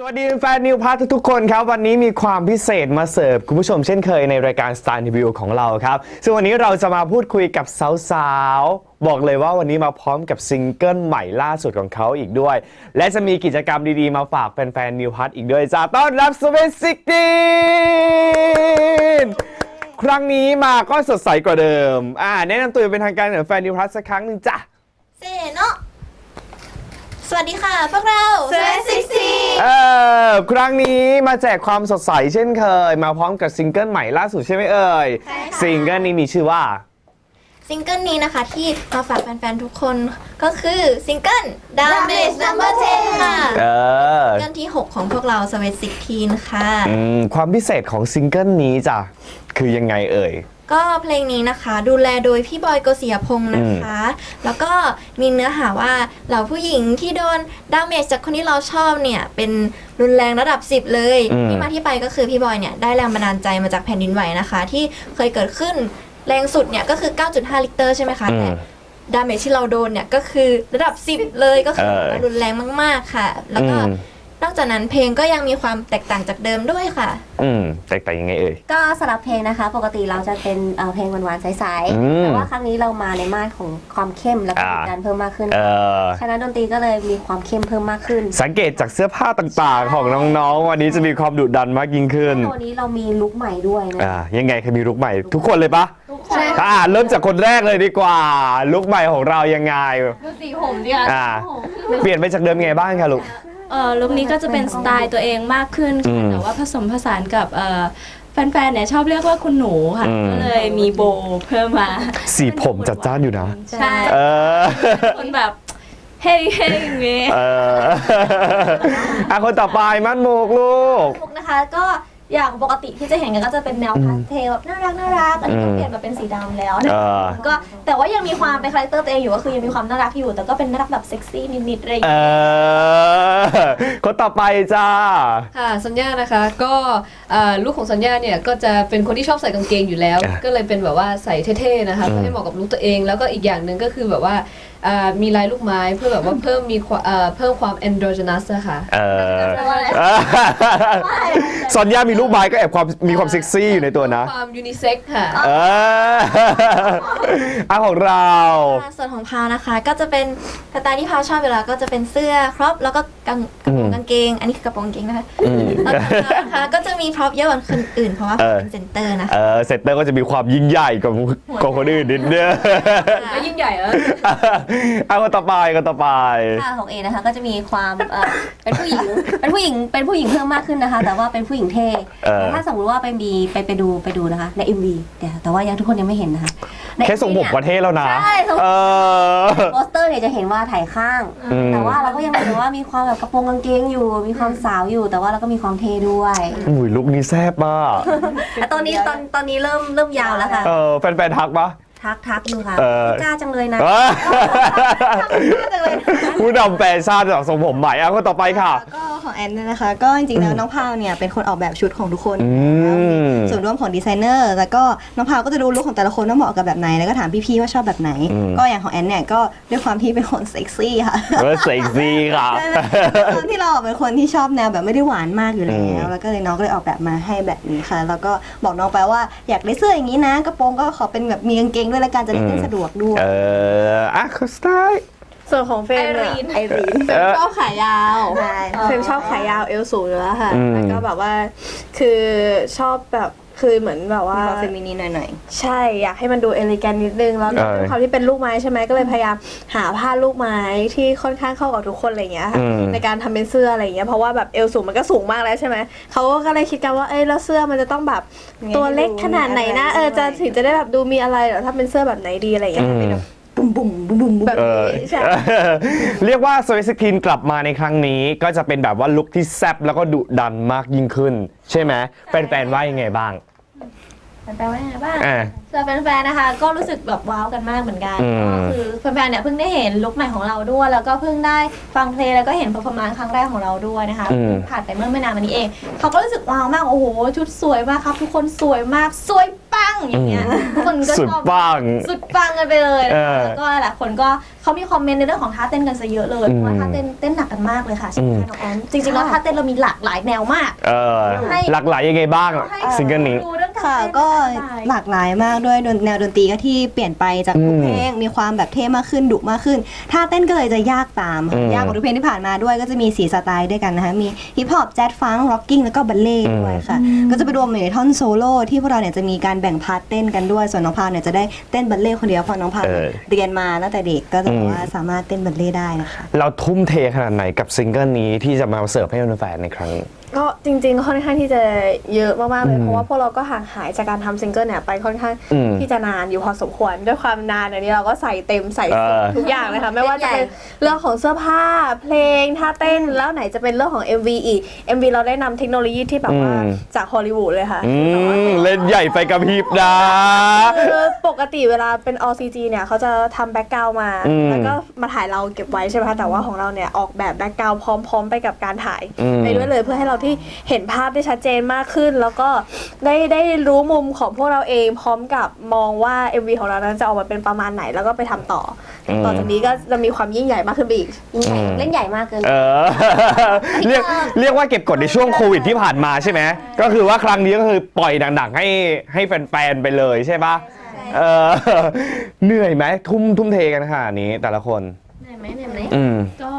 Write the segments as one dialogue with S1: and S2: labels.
S1: สวัสดีแฟนนิวพาร์ททุกๆคนครับ วันนี้มีความพิเศษมาเสิร์ฟ คุณผู้ชมเช่นเคยในรายการ Star Review ของเราครับ ซึ่งวันนี้เราจะมาพูดคุยกับสาวๆ บอกเลยว่าวันนี้มาพร้อมกับซิงเกิลใหม่ล่าสุดของเขาอีกด้วย และจะมีกิจกรรมดีๆ มาฝากแฟนๆนิวพาร์ทอีกด้วยจ้าต้อนรับสเปซซิกตีนครั้งนี้มาก็สดใสกว่าเดิม อ่าแนะนำตัวเป็นทางการกับแฟนนิวพาร์ทสักครั้งหนึ่งจ้ะ
S2: เซโน สวัสดีค่ะ พวกเราเซซิกซี
S1: เออครั้งนี้มาแจกความสดใสเช่นเคย มาพร้อมกับซิงเกิลใหม่ล่าสุดใช่ไหมเอ่ย
S2: ใช่ค่ะ
S1: ซิงเกิลนี้มีชื่อว่า
S2: ซิงเกิลนี้นะคะที่มาฝากแฟนๆ ทุกคนก็คือซิงเกิล Damage Number 10 ค่ะ
S1: เออ
S2: ซิงเกิลที่ 6 ของพวกเราสเวตซิกทีนค่ะ
S1: อืมความพิเศษของซิงเกิลนี้จ้ะคือยังไงเอ่ย
S2: ก็เพลงนี้นะคะ ดูแลโดยพี่บอยโกศิยพงศ์นะคะ แล้วก็มีเนื้อหาว่าเหล่าผู้หญิงที่โดนดาเมจจากคนที่เราชอบเนี่ยเป็นรุนแรงระดับ 10 เลย
S1: อืม
S2: ที่มาที่ไปก็คือพี่บอยเนี่ยได้แรงบันดาลใจมาจากแผ่นดินไหวนะคะ ที่เคยเกิดขึ้นแรงสุดเนี่ยก็คือ 9.5 ลิกเตอร์ใช่ไหมคะ
S1: อื
S2: แต่
S1: ม
S2: ดาเมจที่เราโดนเนี่ยก็คือระดับ 10 เลยก็คือ
S1: เออ
S2: รุนแรงมาก ๆค่ะ แล้วก็
S1: อืม
S2: นอกจากนั้นเพลงก็ยังมีความแตกต่างจากเดิมด้วยค่ะ
S1: อืมแตกต่างยังไงเอ่ย
S3: ก็สำหรับเพลงนะคะ ปกติเราจะเป็นเอ่อเพลงหวานๆใส
S1: อืม
S3: ๆแต่ว่าครั้งนี้เรามาในมาตรของความเข้มและก็
S1: อ่า
S3: มีการเพิ่มมากขึ้น
S1: เออ
S3: ฉะนั้นดนตรีก็เลยมีความเข้มเพิ่มมากขึ้น
S1: สังเกตจากเสื้อผ้าต่างๆ ของน้องๆ วันนี้จะมีความดุดันมากยิ่งขึ้น
S3: ตัวนี้เรามีลุคใหม่ด้วยนะ
S1: อ่า ยังไงเคยมีลุกใหม่ ทุกคนเลยปะ
S2: ใช่
S1: อ่าเริ่มจากคนแรกเลยดีกว่า ลุกใหม่ของเรายังไง
S4: ดูสีผมดิค่ะ
S1: อ่าเปลี่ยนไปจากเดิมยังไงบ้างคะลูก
S4: เอ่อลุคนี้ก็จะเป็นสไตล์ตัวเองมากขึ้น
S1: อื
S4: ค่ะ
S1: ม
S4: แต่ว่าผสมผสานกับเอ่อแฟนๆเนี่ยชอบเรียกว่าคุณหนูค่ะ
S1: อืม
S4: ก็เลยมีโบว์เพิ่มมา
S1: สีผมจัดจ้านอยู่นะ
S4: ใช่
S1: เออ
S4: คนแบบเฮ้ยเฮ้ยอย่างงี้
S1: เอออะคนต่อไปมัดหมูกลูก
S5: มุกนะคะก็ อย่างปกติที่จะเห็นกันก็จะเป็นแนวพาสเทลแบบน่ารักน่ารักอันนี้ก็
S1: อืม
S5: เปลี่ยนมาเป็นสีดำแล้ว
S1: เออ
S5: ก็แต่ว่ายังมีความเป็นคาแรคเตอร์ตัวเองอยู่ก็คือยังมีความน่ารักอยู่ แต่ก็เป็นน่ารักแบบเซ็กซี่นิดๆอะไรอย่าง
S1: เอ
S5: เงี้ย
S1: อ คนต่อไปจ้า
S6: ค่ะสัญญานะคะก็เอ่อลูกของสัญญาเนี่ยก็จะเป็นคนที่ชอบใส่กางเกงอยู่แล้ว
S1: อะ
S6: ก็เลยเป็นแบบว่าใส่เท่ๆนะคะ
S1: อืม
S6: เพื่อให้เหมาะกับลูกตัวเอง แล้วก็อีกอย่างหนึ่งก็คือแบบว่าเอ่อมีลายลูกไม้เพื่อแบบว่าเพิ่มมีความเอ่อเพิ่มความ androgynous นะคะ
S1: เออซอนย่ามีลูกไม้ก็แอบความมีความเซ็กซี่อยู่ในตัวนะ
S6: ความยูนิเซ็กค่ะ
S1: เอออะของเรา
S2: ส่วนของพาวนะคะ ก็จะเป็นสไตล์ที่พาวชอบอยู่แล้วก็จะเป็นเสื้อครอปแล้วก็กางกระโปรงกางเกง อันนี้คือกระโปรงกางเกงนะคะ
S1: อืม
S2: แล้วก็นะคะก็จะมีพร็อพเยอะกว่าคนอื่นเพราะว่า
S1: เออ
S2: เป็นเซนเตอร์นะคะ
S1: เออเซตเตอร์ก็จะมีความยิ่งใหญ่กว่ากว่าคนอื่นนิดเดียว
S6: แล้วยิ่งใหญ่แล้ว
S1: เอาคนต่อไปคนต่อไป
S3: ค่ะของเอนะคะก็จะมีความเอ่อเป็นผู้หญิง เป็นผู้หญิง เป็นผู้หญิงเพิ่มมากขึ้นนะคะ แต่ว่าเป็นผู้หญิงเท่
S1: เออ
S3: แต่ถ้าสมมติว่าไปมีไปไปดูไปดูนะคะ ใน MV เดี๋ยวแต่ว่ายังทุกคนยังไม่เห็นนะคะใน
S1: แค่ส่งผม
S3: MV
S1: ประเทศแล้วนะ
S3: ใช่ส่ง
S1: เออ
S3: โปสเตอร์เนี่ยจะเห็นว่าถ่ายข้าง
S1: อืม
S3: แต่ว่าเราก็ยังเห็นว่ามีความแบบกระโปรงกางเกงอยู่ มีความสาวอยู่ แต่ว่าเราก็มีความเท่ด้วย
S1: อุ้ยลุกนี้แซ่บมาก
S3: แต่ตอนนี้ตอนตอนนี้เริ่มเริ่มยาวแล้วค่ะ
S1: เออแฟนๆทักปะ
S3: ทักทักอยู่ค่ะ
S1: เออ
S3: กล้าจังเลยนะ
S1: เออผู้นำแฟชั่นจากทรงผมใหม่เอาคนต่อไปค่ะ
S7: ก็ ของแอนเนี่ยนะคะ ก็จริงๆแล้วน้องพาวเนี่ยเป็นคนออกแบบชุดของทุกคน
S1: อืม
S7: ส่วนร่วมของดีไซเนอร์ แล้วก็น้องพาวก็จะดูลุคของแต่ละคนว่าเหมาะกับแบบไหน แล้วก็ถามพี่ๆว่าชอบแบบไหน
S1: อืม
S7: ก็อย่างของแอนเนี่ยก็ด้วยความที่เป็นคนเซ็กซี่ค่ะ
S1: เออเซ็กซี่ค่ะ
S7: ตอนที่เราเป็นคนที่ชอบแนวแบบไม่ได้หวานมากอยู่แล้
S1: อืม
S7: วแล้วก็เลยน้องก็เลยออกแบบมาให้แบบนี้ค่ะ แล้วก็บอกน้องไปว่าอยากได้เสื้ออย่างนี้นะกระโปรงก็ขอเป็นแบบมีกางเกงด้วยละกันจะได้เต้นสะดวกด้วย
S1: เอออะคสไตล์
S8: ส่วนของเฟรมเนี่ยไอรีน
S1: เออ
S8: ชอบขายาว
S7: ใช่
S8: เฟรมชอบขายาวเอวสูงอยู่แล้วค่ะ
S1: อืม
S8: แล้วก็แบบว่า คือชอบแบบคือเหมือนแบบว่า
S7: มีความเฟมินีนหน่อย
S8: ใช่อยากให้มันดูเอลิแกนนิดนึงแล้ว
S1: เออ
S8: ด้วยความที่เป็นลูกไม้ใช่ไหมก็เลยพยายามหาผ้าลูกไม้ที่ค่อนข้างเข้ากับทุกคนอะไรอย่างเงี้ยค่ะ
S1: อืม
S8: ในการทำเป็นเสื้ออะไรอย่างเงี้ยเพราะว่าแบบเอวสูงมันก็สูงมากแล้วใช่ไหมเขาก็เลยคิดกันว่าเอ้ยแล้วเสื้อมันจะต้องแบบ
S7: ยังไง
S8: ตัวเล็กขนาดไหนนะ
S7: ให้ดู
S8: เออจะ
S7: หน่อย
S8: ถึงจะได้แบบดูมีอะไรเหรอถ้าเป็นเสื้อแบบไหนดีอะไรอย่างเงี้ย
S1: อืม
S7: บุ้มบุ้ มบุ่มบุ่มบุ่ม
S8: แบบ
S1: เออ
S8: นี้ใช่
S1: เรียกว่าสวิสกินกลับมาในครั้งนี้ก็จะเป็นแบบว่าลุคที่แซ่บแล้วก็ดุดันมากยิ่งขึ้น ใช่ไหมแฟนๆว่ายังไงบ้าง
S5: แฟนๆว่ายังไงบ้าง
S1: อ่า
S5: สำหรับแฟนๆนะคะ ก็รู้สึกแบบว้าวกันมากเหมือนกัน
S1: อืม
S5: ก็คือแฟนๆเนี่ยเพิ่งได้เห็นลุคใหม่ของเราด้วย แล้วก็เพิ่งได้ฟังเพลงแล้วก็เห็นเปอร์ฟอร์มานซ์ครั้งแรกของเราด้วยนะคะ
S1: อืม
S5: ผ่านไปเมื่อไม่นานมานี้เอง เขาก็รู้สึกว้าวมาก โอ้โห ชุดสวยมากครับ ทุกคนสวยมาก สวยปัง อย่างเงี้ยทุกคนก็
S1: สุด
S5: ชอบ
S1: ปัง
S5: สุดปังกันไปเลยนะ
S1: เอ
S5: คะ
S1: อ
S5: แล้วก็หลายคนก็เขามีคอมเมนต์ในเรื่องของท่าเต้นกันซะเยอะเลย
S1: อืม
S5: เพราะว่าท่าเต้นเต้นหนักกันมากเลยค่ะใช่ไหม
S1: อืม
S5: คะน้องแอนจริงๆแล้วท่าเต้นเรามีหลากหลายแนวมาก
S1: เออ
S5: ให้
S1: หลากหลายยังไงบ้างซิงเกิลนี้
S5: ดูเรื่องการ
S7: ค่ะ
S5: เต้น
S7: ก็
S5: ได้
S7: หลากหลายมากด้วยดนแนวดนตรีก็ที่เปลี่ยนไปจากทุก
S1: อืม
S7: เพลงมีความแบบเท่มากขึ้นดุมากขึ้นท่าเต้นก็เลยจะยากตามค่ะ
S1: อืม
S7: ยากกว่าทุกเพลงที่ผ่านมาด้วยก็จะมีสีสไตล์ด้วยกันนะคะมีฮิปฮอปแจ๊สฟังร็อกกิ้งแล้วก็บัลเล่ต์ด้วยค่ะ ก็จะไปรวมอยู่ในท่อนโซโล่ที่พวกเราเนี่ยจะมีการแบ่งพาร์ทเต้นกันด้วยส่วนน้องพาวเนี่ยจะได้เต้นบัลเล่ต์คนเดียวเพราะน้องพาว
S1: เออ
S7: เรียนมาตั้งแต่เด็กก็จะ
S1: อืม
S7: แบบว่าสามารถเต้นบัลเล่ต์ได้นะคะ
S1: เราทุ่มเทขนาดไหนกับซิงเกิลนี้ที่จะมาเสิร์ฟให้แฟนๆในครั้งนี้
S8: ก็จริงๆค่อนข้างที่จะเยอะมากๆเล
S1: อื
S8: ย
S1: ม
S8: เพราะว่าพวกเราก็ห่างหายจากการทำซิงเกิลเนี่ยไปค่อนข้าง
S1: อืม
S8: ที่จะนานอยู่พอสมควร ด้วยความนานอันนี้เราก็ใส่เต็มใส่สุด
S1: เออ
S8: ทุกอย่างเลยค่ะไม่ว่าจะเป็นเรื่องของเสื้อผ้าเพลงท่าเต้นแล้วไหนจะเป็นเรื่องของ MV อีก MV เราได้นำเทคโนโลยีที่แบบว่า
S1: อืม
S8: จากฮอลลีวูดเลยค่ะ
S1: อืมเล่นใหญ่ไปกับพริบนะ
S8: คือปกติเวลาเป็น all CG เนี่ยเขาจะทำแบ็กกราวมา
S1: อืม
S8: แล้วก็มาถ่ายเราเก็บไว้ใช่ไหมคะแต่ว่าของเราเนี่ยออกแบบแบ็กกราวพร้อม ๆ ไปกับการถ่าย
S1: อืม
S8: ไปด้วยเลยเพื่อให้เราที่เห็นภาพได้ชัดเจนมากขึ้น แล้วก็ได้ได้รู้มุมของพวกเราเองพร้อมกับมองว่า MV ของเรานั้นจะออกมาเป็นประมาณไหนแล้วก็ไปทำต่ออ
S1: ม
S8: ต่อจากนี้ก็จะมีความยิ่งใหญ่มากขึ้นไปอีก
S3: ยิ่งใหญ่
S1: อืม
S3: เล่นใหญ่มากเกิน
S1: เออเรียกเรียกว่าเก็บกดในช่วงโควิดที่ผ่านมาใช่ไหมก็คือว่าครั้งนี้ก็คือปล่อยดังๆให้ให้แฟนๆไปเลยใช่ปะเออเหนื่อยไหมทุ่มทุ่มเทกันขนาดนี้แต่ละคน
S2: เหนื่อยไหมเหนื่อยไหม
S1: อืม
S4: ก็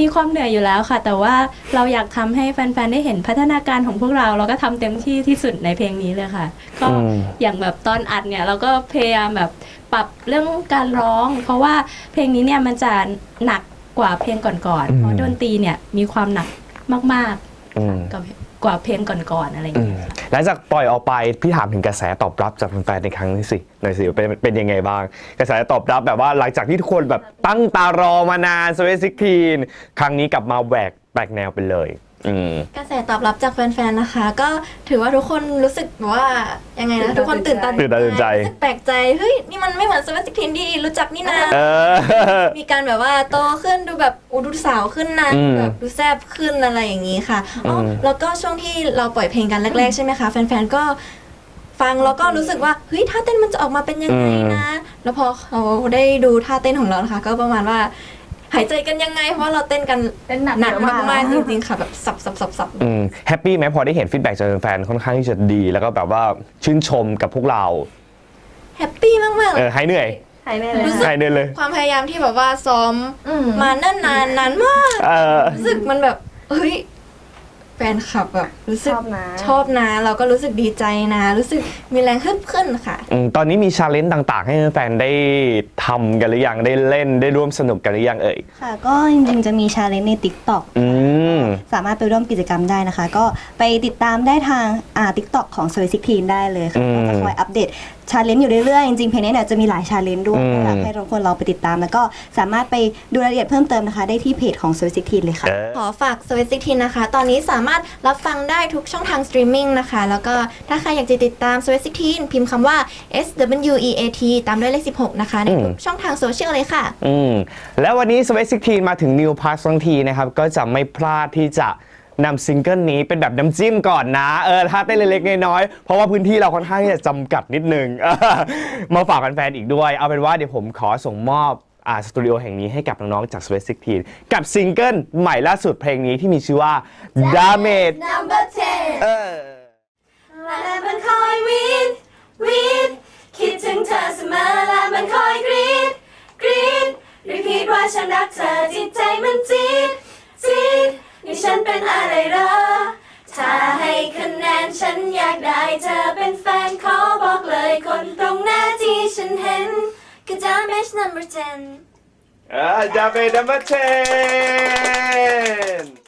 S4: มีความเหนื่อยอยู่แล้วค่ะ แต่ว่าเราอยากทำให้แฟนๆได้เห็นพัฒนาการของพวกเรา เราก็ทำเต็มที่ที่สุดในเพลงนี้เลยค่ะ ก็
S1: อืม
S4: อย่างแบบตอนอัดเนี่ยเราก็พยายามแบบปรับเรื่องการร้อง เพราะว่าเพลงนี้เนี่ยมันจะหนักกว่าเพลงก่อนๆเพราะดนตรีเนี่ยมีความหนักมาก
S1: อืม
S4: ๆกับ กว่าเพลงก่อนๆอะไรอย่างเงี้ย
S1: หลังจากปล่อยออกไปพี่ถามถึงกระแสตอบรับจากแฟนๆในครั้งนี้สิหน่อยสิเป็นเป็นยังไงบ้าง กระแสตอบรับแบบว่าหลังจากที่ทุกคนแบบตั้งตารอมานานสเวซิกทีนครั้งนี้กลับมาแหวกแปลกแนวไปเลย อืม
S2: กระแสตอบรับจากแฟนๆ นะคะ ก็ถือว่าทุกคนรู้สึกว่ายังไงนะทุกคนตื่นตา
S1: ตื่นตาตื่นใจ
S2: รู้สึกแปลกใจเฮ้ยนี่มันไม่เหมือนสวัสดิทินที่รู้จักนี่นะ
S1: เออ
S2: มีการแบบว่าโตขึ้นดูแบบอูดูสาวขึ้นนะ
S1: อืม
S2: แบบดูแซบขึ้นอะไรอย่างนี้ค่ะอ๋ออ
S1: ม
S2: แล้วก็ช่วงที่เราปล่อยเพลงกันแรกๆ ใช่ไหมคะแฟนๆ ก็ฟังแล้วก็รู้สึกว่าเฮ้ยท่าเต้นมันจะออกมาเป็นยังไงนะ แล้วพอเขาได้ดูท่าเต้นของเรานะคะ ก็ประมาณว่า หายใจกันยังไง เพราะว่าเราเต้นกัน
S5: เต้นหนัก
S2: หนัก
S5: เยอะมาก
S2: มากๆจริงๆค่ะแบบสับสับสับสับ
S1: อืมแฮปปี้ไหมพอได้เห็นฟีดแบ็กจากแฟนๆค่อนข้างที่จะดี แล้วก็แบบว่าชื่นชมกับพวกเรา
S2: แฮปปี้มากๆ
S1: เออหายเหนื่อย
S5: หายไปเลย
S2: รู้สึก
S1: หายเหนื่อยเลย
S2: ความพยายามที่แบบว่าซ้อม
S5: อืม
S2: มาเนิ่นนานนานมาก
S1: เออ
S2: รู้สึกมันแบบเฮ้ยแฟนคลับแบบรู้สึก
S8: ชอบนะ
S2: ชอบนะ เราก็รู้สึกดีใจนะ รู้สึกมีแรงขึ้นขึ้นค่ะ
S1: อืมตอนนี้มีชาเลนจ์ต่างๆ ให้แฟนๆได้ทำกันหรือยังได้เล่นได้ร่วมสนุกกันหรือยังเอ่ย
S7: ค่ะก็จริงๆจะมีชาเลนจ์ใน TikTok
S1: อืม
S7: สามารถไปร่วมกิจกรรมได้นะคะ ก็ไปติดตามได้ทางอ่า TikTok ของ s w ซิกทีนได้เลยค่ะ
S1: อืม
S7: ก็จะคอยอัปเดตชาเลนจ์อยู่เรื่อยๆ จริงๆเพลงนี้เนี่ยจะมีหลายชาเลนจ์ด้วย
S1: อืม
S7: อยากให้ทุกคนลองไปติดตาม แล้วก็สามารถไปดูรายละเอียดเพิ่มเติมนะคะ ได้ที่เพจของ s w ซิกทีนเลยค่ะ
S1: เออ
S2: ขอฝากสวิตซิกทีนะคะ ตอนนี้สามารถรับฟังได้ทุกช่องทางสตรีมมิ่งนะคะ แล้วก็ถ้าใครอยากจะติดตามสวิตซิกทีพิมพ์คำว่า S W E A T ตามด้วยเลข 16 นะคะ ในทุกช่องทางโซเชียลเลยค่ะ
S1: อืมแล้ววันนี้สเปซิกทีมาถึงนิวพาร์ทั้งทีนะครับ ก็จะไม่พลาดที่จะ นำซิงเกิลนี้เป็นแบบน้ำจิ้มก่อนนะ เออถ้าเต้นเล็กๆน้อยๆเพราะว่าพื้นที่เราค่อนข้างที่จะจำกัดนิดนึงมาฝากแฟนๆอีกด้วย เอาเป็นว่าเดี๋ยวผมขอส่งมอบอ่าสตูดิโอแห่งนี้ให้กับน้องๆจาก s w ซิกทีกับซิงเกิลใหม่ล่าสุดเพลงนี้ที่มีชื่อว่า Damage
S5: number 10
S1: เออ
S5: และมันคอยวีดวีดคิดถึงเธอเสมอและมันคอยกรีดกรีดรีพีทว่าฉันรักเธอจิตใจมันจีดจีด ให้ฉันเป็นอะไรเหรอ ถ้าให้คะแนนฉันอยากได้เธอเป็นแฟนขอบอกเลยคนตรงหน้าที่ฉันเห็นคือ damage number 10
S1: อ่า Damage number 10